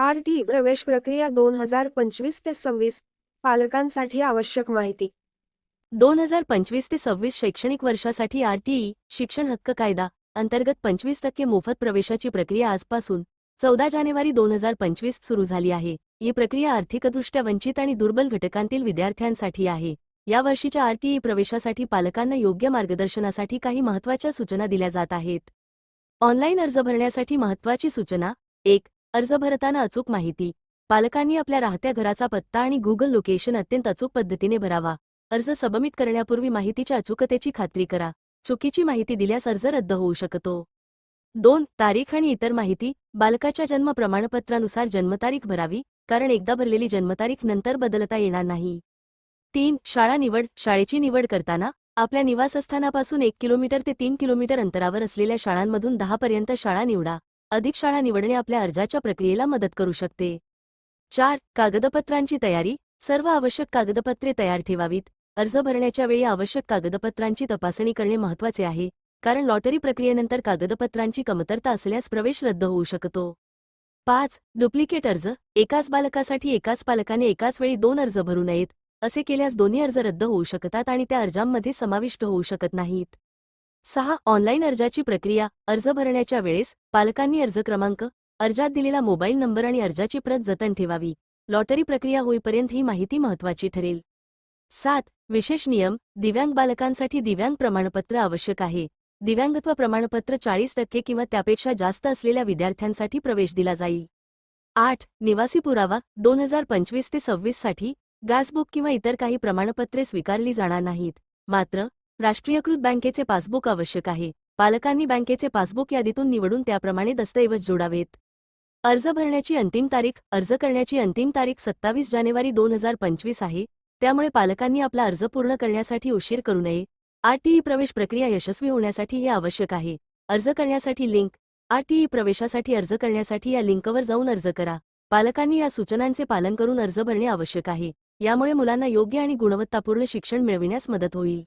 R T प्रवेश प्रक्रिया दोन हजार पंचवीस ते सव्वीस पालकांसाठी आवश्यक माहिती. दोन हजार पंचवीस ते सव्वीस शैक्षणिक वर्षासाठी आरटीई शिक्षण हक्क कायदा अंतर्गत पंचवीस टक्के मोफत प्रवेशाची प्रक्रिया आजपासून चौदा जानेवारी दोन हजार पंचवीस सुरू झाली आहे. ही प्रक्रिया आर्थिकदृष्ट्या वंचित आणि दुर्बल घटकांतील विद्यार्थ्यांसाठी आहे. या वर्षीच्या आरटीई प्रवेशासाठी पालकांना योग्य मार्गदर्शनासाठी काही महत्त्वाच्या सूचना दिल्या जात आहेत. ऑनलाईन अर्ज भरण्यासाठी महत्त्वाची सूचना एक अर्ज भरताना अचूक माहिती. पालकांनी आपल्या राहत्या घराचा पत्ता आणि गुगल लोकेशन अत्यंत अचूक पद्धतीने भरावा. अर्ज सबमिट करण्यापूर्वी माहितीच्या अचूकतेची खात्री करा. चुकीची माहिती दिल्यास अर्ज रद्द होऊ शकतो. दोन तारीख आणि इतर माहिती. बालकाच्या जन्म प्रमाणपत्रानुसार जन्मतारीख भरावी कारण एकदा भरलेली जन्मतारीख नंतर बदलता येणार नाही. तीन शाळा निवड. शाळेची निवड करताना आपल्या निवासस्थानापासून एक किलोमीटर ते तीन किलोमीटर अंतरावर असलेल्या शाळांमधून दहापर्यंत शाळा निवडा. अधिक शाळा निवडणे आपल्या अर्जाच्या प्रक्रियेला मदत करू शकते. चार कागदपत्रांची तयारी. सर्व आवश्यक कागदपत्रे तयार ठेवावीत. अर्ज भरण्याच्या वेळी आवश्यक कागदपत्रांची तपासणी करणे महत्त्वाचे आहे कारण लॉटरी प्रक्रियेनंतर कागदपत्रांची कमतरता असल्यास प्रवेश रद्द होऊ शकतो. पाच डुप्लिकेट अर्ज. एकाच बालकासाठी एकाच पालकाने एकाच वेळी दोन अर्ज भरू नयेत असे केल्यास दोन्ही अर्ज रद्द होऊ शकतात आणि त्या अर्जांमध्ये समाविष्ट होऊ शकत नाहीत. सहा. ऑनलाईन अर्जाची प्रक्रिया. अर्ज भरण्याच्या वेळेस पालकांनी अर्ज क्रमांक अर्जात दिलेला मोबाईल नंबर आणि अर्जाची प्रत जतन ठेवावी. लॉटरी प्रक्रिया होईपर्यंत ही माहिती महत्त्वाची ठरेल. सात. विशेष नियम. दिव्यांग बालकांसाठी दिव्यांग प्रमाणपत्र आवश्यक आहे. दिव्यांगत्व प्रमाणपत्र चाळीस टक्के किंवा त्यापेक्षा जास्त असलेल्या विद्यार्थ्यांसाठी प्रवेश दिला जाईल. आठ. निवासी पुरावा. दोन हजार पंचवीस ते सव्वीससाठी गॅसबुक किंवा इतर काही प्रमाणपत्रे स्वीकारली जाणार नाहीत. मात्र राष्ट्रीयकृत बँकेचे पासबुक आवश्यक आहे. पालकांनी बँकेचे पासबुक यादीतून निवडून त्याप्रमाणे दस्तऐवज जोडावेत. अर्ज भरण्याची अंतिम तारीख अर्ज करण्याची अंतिम तारीख सत्तावीस जानेवारी दोन हजार पंचवीस आहे. त्यामुळे पालकांनी आपला अर्ज पूर्ण करण्यासाठी उशीर करू नये. आरटीई प्रवेश प्रक्रिया यशस्वी होण्यासाठी हे आवश्यक आहे. अर्ज करण्यासाठी लिंक. आरटीई प्रवेशासाठी अर्ज करण्यासाठी या लिंकवर जाऊन अर्ज करा. पालकांनी या सूचनांचे पालन करून अर्ज भरणे आवश्यक आहे. यामुळे मुलांना योग्य आणि गुणवत्तापूर्ण शिक्षण मिळविण्यास मदत होईल.